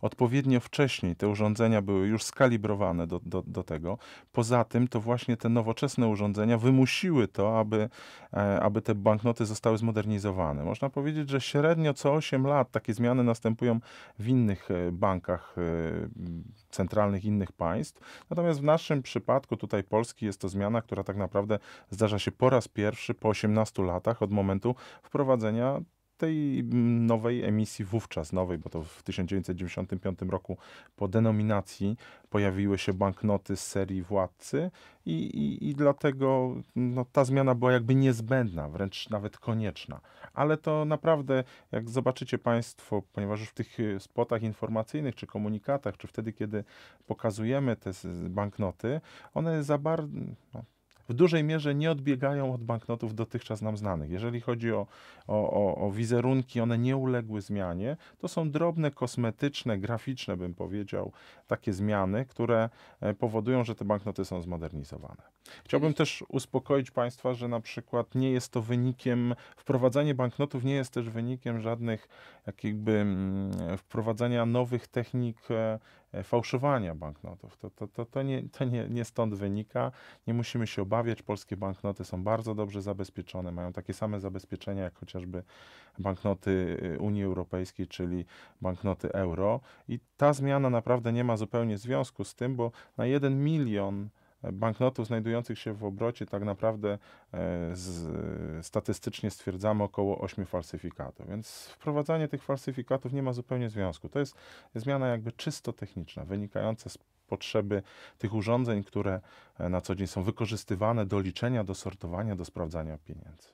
odpowiednio wcześniej te urządzenia były już skalibrowane do, do, do tego. Poza tym to właśnie te nowoczesne urządzenia wymusiły to, aby, e, aby te banknoty zostały zmodernizowane. Można powiedzieć, że średnio co 8 lat takie zmiany następują w innych e, bankach e, centralnych innych państw. Natomiast w naszym przypadku, tutaj Polski, jest to zmiana, która tak naprawdę zdarza się po raz pierwszy po 18 latach od momentu wprowadzenia tej nowej emisji wówczas nowej, bo to w 1995 roku po denominacji pojawiły się banknoty z serii Władcy i, i, i dlatego no, ta zmiana była jakby niezbędna, wręcz nawet konieczna. Ale to naprawdę, jak zobaczycie Państwo, ponieważ już w tych spotach informacyjnych, czy komunikatach, czy wtedy, kiedy pokazujemy te banknoty, one za bardzo... No, w dużej mierze nie odbiegają od banknotów dotychczas nam znanych. Jeżeli chodzi o, o, o, o wizerunki, one nie uległy zmianie. To są drobne, kosmetyczne, graficzne, bym powiedział, takie zmiany, które e, powodują, że te banknoty są zmodernizowane. Chciałbym też uspokoić Państwa, że na przykład nie jest to wynikiem, wprowadzanie banknotów nie jest też wynikiem żadnych jakby mm, wprowadzania nowych technik e, fałszowania banknotów. To, to, to, to, nie, to nie, nie stąd wynika. Nie musimy się obawiać. Polskie banknoty są bardzo dobrze zabezpieczone, mają takie same zabezpieczenia jak chociażby banknoty e, Unii Europejskiej, czyli banknoty euro. I ta zmiana naprawdę nie ma zupełnie związku z tym, bo na jeden milion banknotów znajdujących się w obrocie tak naprawdę e, z, statystycznie stwierdzamy około 8 falsyfikatów. Więc wprowadzanie tych falsyfikatów nie ma zupełnie związku. To jest zmiana jakby czysto techniczna, wynikająca z potrzeby tych urządzeń, które e, na co dzień są wykorzystywane do liczenia, do sortowania, do sprawdzania pieniędzy.